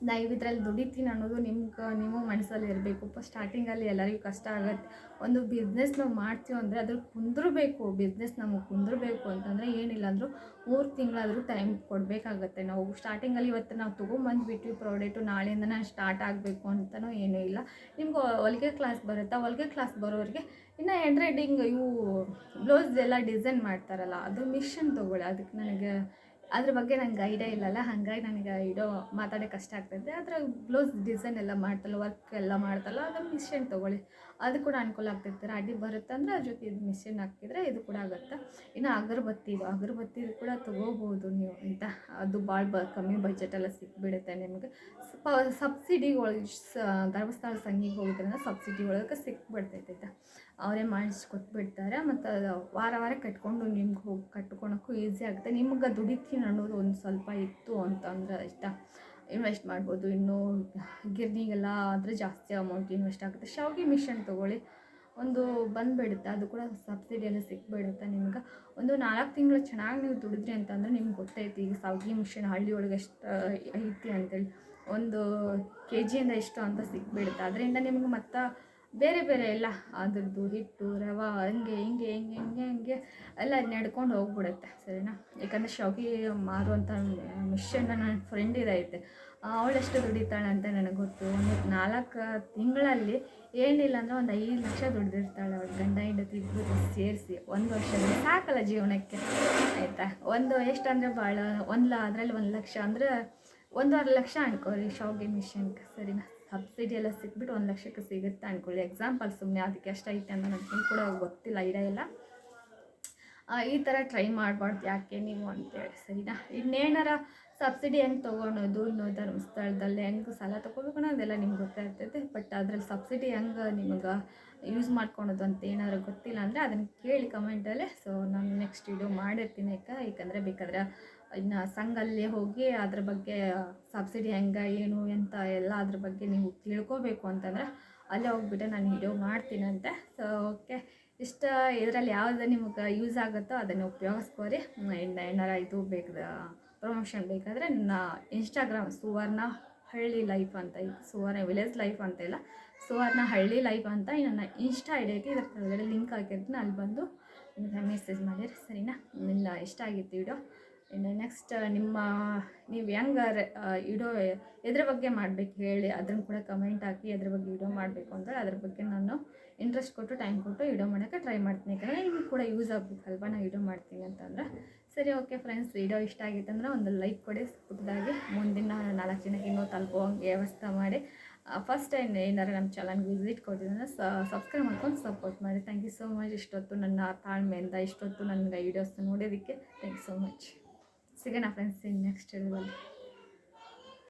ನಾವು ಇದ್ರಲ್ಲಿ ದುಡಿತೀನಿ ಅನ್ನೋದು ನಿಮ್ಗೆ, ನಿಮ್ಮ ಮನಸ್ಸಲ್ಲಿ ಇರಬೇಕು. ಸ್ಟಾರ್ಟಿಂಗಲ್ಲಿ ಎಲ್ಲರಿಗೂ ಕಷ್ಟ ಆಗುತ್ತೆ. ಒಂದು ಬಿಸ್ನೆಸ್ ನಾವು ಮಾಡ್ತೀವಿ ಅಂದರೆ ಅದ್ರ ಕುಂದ್ರಬೇಕು. ಬಿಸ್ನೆಸ್ ನಮಗೆ ಕುಂದ್ರಬೇಕು ಅಂತಂದರೆ ಏನಿಲ್ಲ ಅಂದರೂ ಮೂರು ತಿಂಗಳಾದರೂ ಟೈಮ್ ಕೊಡಬೇಕಾಗತ್ತೆ. ನಾವು ಸ್ಟಾರ್ಟಿಂಗಲ್ಲಿ ಇವತ್ತು ನಾವು ತೊಗೊಂಬಂದುಬಿಟ್ವಿ ಪ್ರಾಡಕ್ಟು ನಾಳೆಯಿಂದನೇ ಸ್ಟಾರ್ಟ್ ಆಗಬೇಕು ಅಂತಲೂ ಏನೂ ಇಲ್ಲ. ನಿಮ್ಗೆ ಹೊಲಿಗೆ ಕ್ಲಾಸ್ ಬರುತ್ತಾ? ಹೊಲಿಗೆ ಕ್ಲಾಸ್ ಬರೋರಿಗೆ ಇನ್ನು ಎಂಬ್ರಾಯ್ಡಿಂಗ್ ಇವು ಬ್ಲೌಸ್ ಎಲ್ಲ ಡಿಸೈನ್ ಮಾಡ್ತಾರಲ್ಲ, ಅದು ಮಿಷನ್ ತೊಗೊಳ್ಳಿ. ಅದಕ್ಕೆ ನನಗೆ ಅದ್ರ ಬಗ್ಗೆ ನನಗೆ ಐಡಿಯಾ ಇಲ್ಲಲ್ಲ, ಹಾಗಾಗಿ ನನಗೆ ಇಡೋ ಮಾತಾಡೋಕೆ ಕಷ್ಟ ಆಗ್ತೈತೆ ಆದರೆ ಬ್ಲೌಸ್ ಡಿಸೈನ್ ಎಲ್ಲ ಮಾಡ್ತಲ್ಲ ವರ್ಕ್ ಎಲ್ಲ ಮಾಡ್ತಲ್ಲ ಅದು ಮಿಷನ್ ತೊಗೊಳ್ಳಿ. ಅದು ಕೂಡ ಅನುಕೂಲ ಆಗ್ತಿರ್ತಾರೆ ಅಡಿ ಬರುತ್ತೆ ಅಂದರೆ ಜೊತೆ ಇದು ಮಿಷಿನ್ ಹಾಕಿದ್ರೆ ಇದು ಕೂಡ ಆಗುತ್ತೆ. ಇನ್ನು ಅಗರಬತ್ತಿ ಇದು ಅಗರಬತ್ತಿ ಕೂಡ ತೊಗೋಬೋದು ನೀವು ಅಂತ. ಅದು ಭಾಳ ಬ ಕಮ್ಮಿ ಬಜೆಟೆಲ್ಲ ಸಿಕ್ಬಿಡುತ್ತೆ ನಿಮಗೆ. ಪ ಸಬ್ಸಿಡಿಗಳು ಧರ್ಮಸ್ಥಳ ಸಂಘಿಗೆ ಹೋಗಿದ್ರೆ ಸಬ್ಸಿಡಿ ಒಳಗೆ ಸಿಕ್ಬಿಡ್ತೈತೆ ಅವರೇ ಮಾಡಿಸ್ಕೊಟ್ಬಿಡ್ತಾರೆ ಮತ್ತು ಅದು ವಾರ ವಾರ ಕಟ್ಕೊಂಡು ನಿಮ್ಗೆ ಹೋಗಿ ಕಟ್ಕೊಳಕ್ಕೂ ಈಸಿ ಆಗುತ್ತೆ. ನಿಮ್ಗೆ ದುಡಿತೀನಿ ಅನ್ನೋದು ಒಂದು ಸ್ವಲ್ಪ ಇತ್ತು ಅಂತಂದ್ರೆ ಇಷ್ಟ. ಇನ್ವೆಸ್ಟ್ ಮಾಡ್ಬೋದು. ಇನ್ನು ಗಿರ್ನಿಗೆಲ್ಲ ಆದರೆ ಜಾಸ್ತಿ ಅಮೌಂಟ್ ಇನ್ವೆಸ್ಟ್ ಆಗುತ್ತೆ. ಶಾವಿಗೆ ಮಿಷನ್ ತೊಗೊಳ್ಳಿ. ಒಂದು ಬಂದುಬಿಡುತ್ತೆ. ಅದು ಕೂಡ ಸಬ್ಸಿಡಿಯಲ್ಲಿ ಸಿಕ್ಬಿಡುತ್ತೆ ನಿಮ್ಗೆ. ಒಂದು ನಾಲ್ಕು ತಿಂಗಳು ಚೆನ್ನಾಗಿ ನೀವು ದುಡಿದ್ರಿ ಅಂತಂದರೆ ನಿಮ್ಗೆ ಗೊತ್ತೈತಿ. ಈಗ ಶಾವಿಗೆ ಮಿಷನ್ ಹಳ್ಳಿ ಒಳಗೆ ಎಷ್ಟು ಐತಿ ಅಂತೇಳಿ. ಒಂದು ಕೆ ಜಿಯಿಂದ ಎಷ್ಟು ಅಂತ ಸಿಕ್ಬಿಡುತ್ತೆ ಅದರಿಂದ ನಿಮ್ಗೆ ಮತ್ತು ಬೇರೆ ಬೇರೆ ಎಲ್ಲ ಅದ್ರದ್ದು ಹಿಟ್ಟು, ರವೆ, ಹಂಗೆ, ಹಿಂಗೆ ಹಿಂಗೆ ಹಿಂಗೆ ಹಿಂಗೆ ಎಲ್ಲ ನಡ್ಕೊಂಡು ಹೋಗ್ಬಿಡುತ್ತೆ, ಸರಿನಾ? ಯಾಕಂದರೆ ಶಾವಿಗೆ ಮಾರುವಂಥ ಮಿಷನ್ ನನ್ನ ಫ್ರೆಂಡ್ ಇದೈತೆ ಅವಳೆಷ್ಟು ದುಡಿತಾಳೆ ಅಂತ ನನಗೆ ಗೊತ್ತು. ಒಂದು ನಾಲ್ಕು ತಿಂಗಳಲ್ಲಿ ಏನಿಲ್ಲ ಅಂದರೆ ಒಂದು ಐದು ಲಕ್ಷ ದುಡ್ದಿರ್ತಾಳೆ ಅವಳು. ಗಂಡ, ಹೆಂಡತಿ ಇಬ್ಬರು ಸೇರಿಸಿ ಒಂದು ವರ್ಷದಲ್ಲಿ ಸಾಕಲ್ಲ ಜೀವನಕ್ಕೆ, ಆಯಿತಾ? ಒಂದು ಎಷ್ಟು ಅಂದರೆ ಭಾಳ ಒಂದು ಅದರಲ್ಲಿ ಒಂದು ಲಕ್ಷ ಅಂದರೆ ಒಂದೂವರೆ ಲಕ್ಷ ಅನ್ಕೋರಿ ಶಾವಿಗೆ ಮಿಷನ್ಗೆ, ಸರಿನಾ? ಸಬ್ಸಿಡಿ ಎಲ್ಲ ಸಿಕ್ಬಿಟ್ಟು ಒಂದು ಲಕ್ಷಕ್ಕೆ ಸಿಗುತ್ತೆ ಅಂದ್ಕೊಳ್ಳಿ ಎಕ್ಸಾಂಪಲ್ ಸುಮ್ಮನೆ ಅದಕ್ಕೆ ಎಷ್ಟೈತೆ ಅಂತ ನನಗೆ ಕೂಡ ಗೊತ್ತಿಲ್ಲ, ಐಡಿಯಾ ಇಲ್ಲ. ಈ ಥರ ಟ್ರೈ ಮಾಡಬಾರ್ದು ಯಾಕೆ ನೀವು ಅಂತೇಳಿ, ಸರಿನಾ? ಇನ್ನೇನಾರ ಸಬ್ಸಿಡಿ ಹೆಂಗೆ ತೊಗೊಳೋದು ಇನ್ನು ಧರ್ಮಸ್ಥಳದಲ್ಲಿ ಹೆಂಗೆ ಸಾಲ ತೊಗೋಬೇಕು ಅನ್ನೋದೆಲ್ಲ ನಿಮ್ಗೆ ಗೊತ್ತಾಗ್ತೈತೆ ಬಟ್ ಅದ್ರಲ್ಲಿ ಸಬ್ಸಿಡಿ ಹೆಂಗೆ ನಿಮಗೆ ಯೂಸ್ ಮಾಡ್ಕೊಳೋದು ಅಂತ ಏನಾದರೂ ಗೊತ್ತಿಲ್ಲ ಅಂದರೆ ಅದನ್ನು ಕೇಳಿ ಕಮೆಂಟಲ್ಲೇ ಸೊ ನಾನು ನೆಕ್ಸ್ಟ್ ವೀಡಿಯೋ ಮಾಡಿರ್ತೀನಿ ಯಾಕೆ ಯಾಕಂದರೆ ಬೇಕಾದ್ರೆ ಇನ್ನು ಸಂಘಲ್ಲೇ ಹೋಗಿ ಅದ್ರ ಬಗ್ಗೆ, ಸಬ್ಸಿಡಿ ಹೆಂಗೆ, ಏನು, ಎಂತ ಎಲ್ಲ ಅದ್ರ ಬಗ್ಗೆ ನೀವು ತಿಳ್ಕೊಬೇಕು ಅಂತಂದರೆ ಅಲ್ಲೇ ಹೋಗ್ಬಿಟ್ಟು ನಾನು ವಿಡಿಯೋ ಮಾಡ್ತೀನಂತೆ ಸೊ ಓಕೆ ಇಷ್ಟ ಇದರಲ್ಲಿ ಯಾವುದು ನಿಮಗೆ ಯೂಸ್ ಆಗುತ್ತೋ ಅದನ್ನು ಉಪಯೋಗಿಸ್ಕೋರಿ. ಇನ್ನು ಏನಾರ ಇದು ಬೇಕು ಪ್ರಮೋಷನ್ ಬೇಕಾದರೆ ನನ್ನ ಇನ್ಸ್ಟಾಗ್ರಾಮ್ ಸುವರ್ಣ ಹಳ್ಳಿ ಲೈಫ್ ಅಂತ ಇದು. ಸುವರ್ಣ ವಿಲೇಜ್ ಲೈಫ್ ಅಂತ ಇಲ್ಲ. ಸುವರ್ಣ ಹಳ್ಳಿ ಲೈಫ್ ಅಂತ ನನ್ನ ಇನ್ಸ್ಟಾ ಐಡಿಯಾಗೆ ಇದ್ರ ಕೆಳಗಡೆ ಲಿಂಕ್ ಹಾಕಿರ್ತೀನಿ. ಅಲ್ಲಿ ಬಂದು ಮೆಸೇಜ್ ಮಾಡಿರಿ. ಸರಿನಾ? ಇಲ್ಲ ಇಷ್ಟ ಆಗಿತ್ತು ವಿಡಿಯೋ ಇನ್ನು ನೆಕ್ಸ್ಟ್ ನಿಮ್ಮ, ನೀವು ಹೆಂಗೆ ಇಡೋ ಇದ್ರ ಬಗ್ಗೆ ಮಾಡಬೇಕು ಹೇಳಿ ಅದನ್ನು ಕೂಡ ಕಮೆಂಟ್ ಹಾಕಿ ಅದ್ರ ಬಗ್ಗೆ ಇಡೋ ಮಾಡಬೇಕು ಅಂದರೆ ಅದ್ರ ಬಗ್ಗೆ ನಾನು ಇಂಟ್ರೆಸ್ಟ್ ಕೊಟ್ಟು ಟೈಮ್ ಕೊಟ್ಟು ಇಡೋ ಮಾಡೋಕ್ಕೆ ಟ್ರೈ ಮಾಡ್ತೀನಿ. ಯಾಕಂದರೆ ನಿಮ್ಗೆ ಕೂಡ ಯೂಸ್ ಆಗಬೇಕಲ್ವಾ ನಾನು ಇಡೋ ಮಾಡ್ತೀನಿ ಅಂತಂದ್ರೆ. ಸರಿ ಓಕೆ ಫ್ರೆಂಡ್ಸ್ ವಿಡಿಯೋ ಇಷ್ಟ ಆಗಿತ್ತಂದ್ರೆ ಒಂದು ಲೈಕ್ ಕೊಡಿ ಪುಟ್ಟದಾಗಿ ಮುಂದಿನ ನಾಲ್ಕು ಜನಕ್ಕೆ ಇನ್ನೂ ತಲುಪುವಂಗೆ ವ್ಯವಸ್ಥೆ ಮಾಡಿ. ಫಸ್ಟ್ ಟೈಮ್ ಏನಾರು ನಮ್ಮ ಚಾನಲ್ಗೆ ವಿಸಿಟ್ ಕೊಟ್ಟಿದ್ರೆ ಸಬ್ಸ್ಕ್ರೈಬ್ ಮಾಡ್ಕೊಂಡು ಸಪೋರ್ಟ್ ಮಾಡಿ. ಥ್ಯಾಂಕ್ ಯು ಸೋ ಮಚ್ ಇಷ್ಟೊತ್ತು ನನ್ನ ತಾಳ್ಮೆಯಿಂದ, ಇಷ್ಟೊತ್ತು ನನ್ನ ವೀಡಿಯೋಸ್ನ ನೋಡೋದಕ್ಕೆ ಥ್ಯಾಂಕ್ ಯು ಸೋ ಮಚ್ ಸಿಗೋಣ ಫ್ರೆಂಡ್ಸ್ ಇನ್ ನೆಕ್ಸ್ಟ್ ವಿಡಿಯೋದಲ್ಲಿ